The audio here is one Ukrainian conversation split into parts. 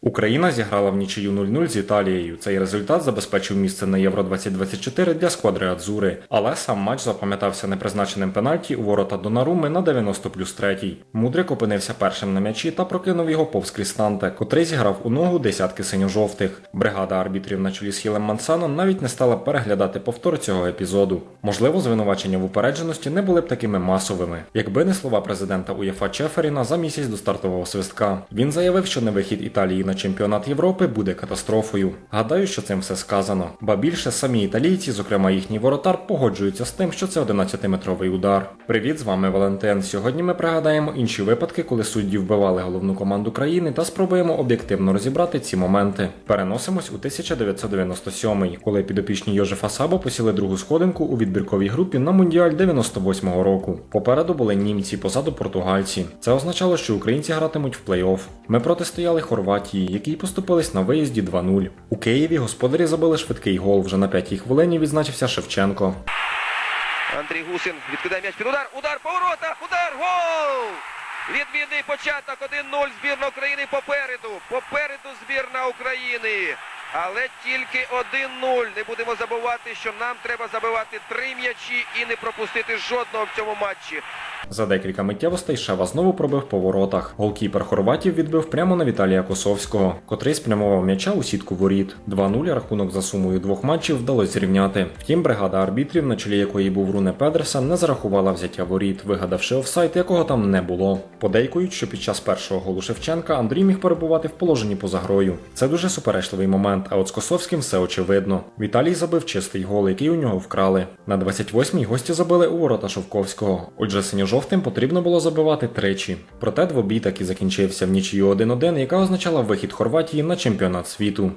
Україна зіграла в нічию 0-0 з Італією. Цей результат забезпечив місце на Євро 2024 для сквадри Адзури. Але сам матч запам'ятався непризначеним пенальті у ворота Донаруми на 90 плюс 3. Мудрик опинився першим на м'ячі та прокинув його повз Крістанте, котрий зіграв у ногу десятки синьо-жовтих. Бригада арбітрів на чолі з Хілем Мансаном навіть не стала переглядати повтор цього епізоду. Можливо, звинувачення в упередженості не були б такими масовими, якби не слова президента УЄФА Чеферіна за місяць до стартового свистка. Він заявив, що невихід Італії на чемпіонат Європи буде катастрофою. Гадаю, що цим все сказано. Ба більше самі італійці, зокрема їхній воротар, погоджуються з тим, що це 11-метровий удар. Привіт, з вами Валентин. Сьогодні ми пригадаємо інші випадки, коли судді вбивали головну команду країни та спробуємо об'єктивно розібрати ці моменти. Переносимось у 1997 коли підопічні Йожефа Сабо посіли другу сходинку у відбірковій групі на Мундіаль 98-го року. Попереду були німці, позаду португальці. Це означало, що українці гратимуть в плей-офф. Ми протистояли Хорватії, які поступились на виїзді 2-0. У Києві господарі забили швидкий гол. Вже на п'ятій хвилині відзначився Шевченко. Андрій Гусин відкидає м'яч під удар. Удар по воротах. Удар. Гол! Відмінний початок 1-0. Збірна України попереду. Попереду збірна України. Але тільки 1-0. Не будемо забувати, що нам треба забивати три м'ячі і не пропустити жодного в цьому матчі. За декілька миттєвостей Шева знову пробив по воротах. Голкіпер хорватів відбив прямо на Віталія Косовського, котрий спрямував м'яча у сітку воріт. 2-0 рахунок за сумою двох матчів вдалося зрівняти. Втім, бригада арбітрів, на чолі якої був Руне Педерсен, не зарахувала взяття воріт, вигадавши офсайт, якого там не було. Подейкують, що під час першого голу Шевченка Андрій міг перебувати в положенні поза грою. Це дуже суперечливий момент, а от з Косовським все очевидно. Віталій забив чистий гол, який у нього вкрали. На 28-й гості забили у ворота Шовковського. Отже, синьо-жовтим потрібно було забивати тричі. Проте двобій так і закінчився в нічию 1-1, яка означала вихід Хорватії на чемпіонат світу.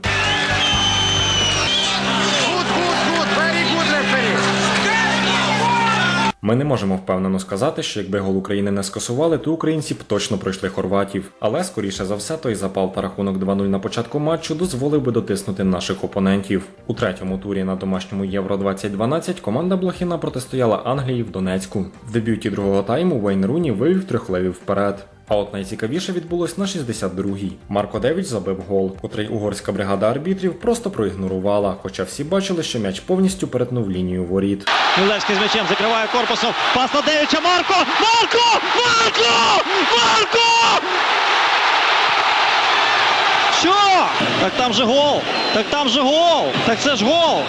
Ми не можемо впевнено сказати, що якби гол України не скасували, то українці б точно пройшли хорватів. Але скоріше за все, той запал та рахунок 2-0 на початку матчу дозволив би дотиснути наших опонентів. У третьому турі на домашньому Євро 2012 команда Блохіна протистояла Англії в Донецьку. В дебюті другого тайму Вейн Руні вивів трьох левів вперед. А от найцікавіше відбулось на 62-й. Марко Девіч забив гол, котрий угорська бригада арбітрів просто проігнорувала, хоча всі бачили, що м'яч повністю перетнув лінію воріт. Мілевський з м'ячем закриває корпусом. Пас на Девіча. Марко! Марко! Марко! Марко! Що? Так там же гол! Так там же гол! Так це ж гол!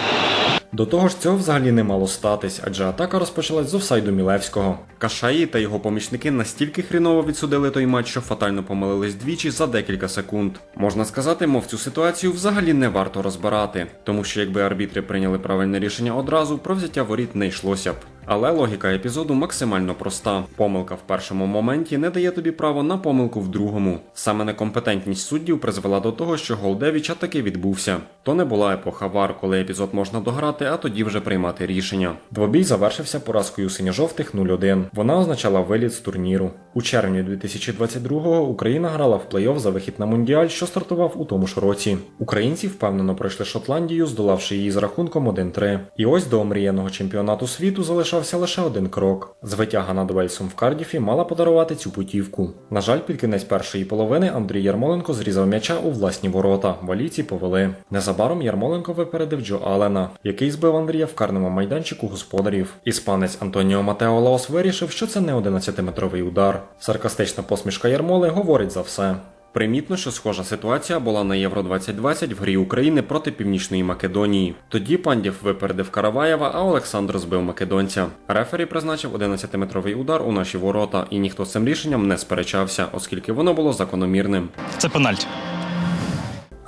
До того ж, цього взагалі не мало статись, адже атака розпочалась з офсайду Мілевського. Кашаї та його помічники настільки хріново відсудили той матч, що фатально помилились двічі за декілька секунд. Можна сказати, мов цю ситуацію взагалі не варто розбирати, тому що якби арбітри прийняли правильне рішення одразу, про взяття воріт не йшлося б. Але логіка епізоду максимально проста. Помилка в першому моменті не дає тобі право на помилку в другому. Саме некомпетентність суддів призвела до того, що гол Девіча таки відбувся. То не була епоха вар, коли епізод можна дограти, а тоді вже приймати рішення. Двобій завершився поразкою синьо-жовтих 0-1. Вона означала виліт з турніру. У червні 2022-го Україна грала в плей-офф за вихід на мундіаль, що стартував у тому ж році. Українці впевнено пройшли Шотландію, здолавши її з рахунком 1-3. І ось до омріяного чемпіонату світу залишався лише один крок. Звитяга над Вельсом в Кардіфі мала подарувати цю путівку. На жаль, під кінець першої половини Андрій Ярмоленко зрізав м'яча у власні ворота. Валійці повели. Незабаром Ярмоленко випередив Джо Алена, який збив Андрія в карному майданчику господарів. Іспанець Антоніо Матео Лаос вирішив, що це не 11-метровий удар. Саркастична посмішка Ярмоли говорить за все. Примітно, що схожа ситуація була на Євро 2020 в грі України проти Північної Македонії. Тоді Пандів випередив Караваєва, а Олександр збив македонця. Рефері призначив 11-метровий удар у наші ворота, і ніхто з цим рішенням не сперечався, оскільки воно було закономірним. Це пенальті.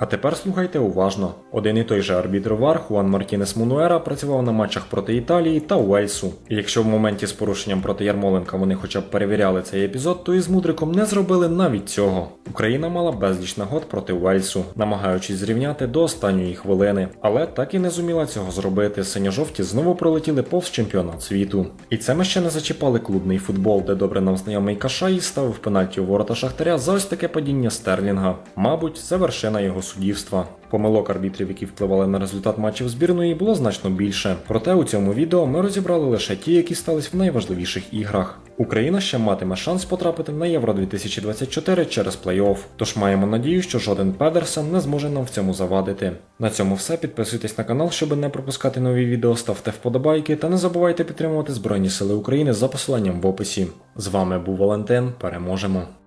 А тепер слухайте уважно. Один і той же арбітр ВАР Хуан Мартінес Мунуера працював на матчах проти Італії та Уельсу. І якщо в моменті з порушенням проти Ярмоленка вони хоча б перевіряли цей епізод, то із Мудриком не зробили навіть цього. Україна мала безліч нагод проти Уельсу, намагаючись зрівняти до останньої хвилини, але так і не зуміла цього зробити. Синьо-жовті знову пролетіли повз чемпіонат світу. І це ми ще не зачіпали клубний футбол, де добре нам знайомий Кашай ставив пенальті у ворота Шахтаря за ось таке падіння Стерлінга. Мабуть, це вершина його суддівства. Помилок арбітрів, які впливали на результат матчів збірної, було значно більше. Проте у цьому відео ми розібрали лише ті, які стались в найважливіших іграх. Україна ще матиме шанс потрапити на Євро 2024 через плей-офф. Тож маємо надію, що жоден Педерсен не зможе нам в цьому завадити. На цьому все. Підписуйтесь на канал, щоб не пропускати нові відео, ставте вподобайки та не забувайте підтримувати Збройні Сили України за посиланням в описі. З вами був Валентин. Переможемо!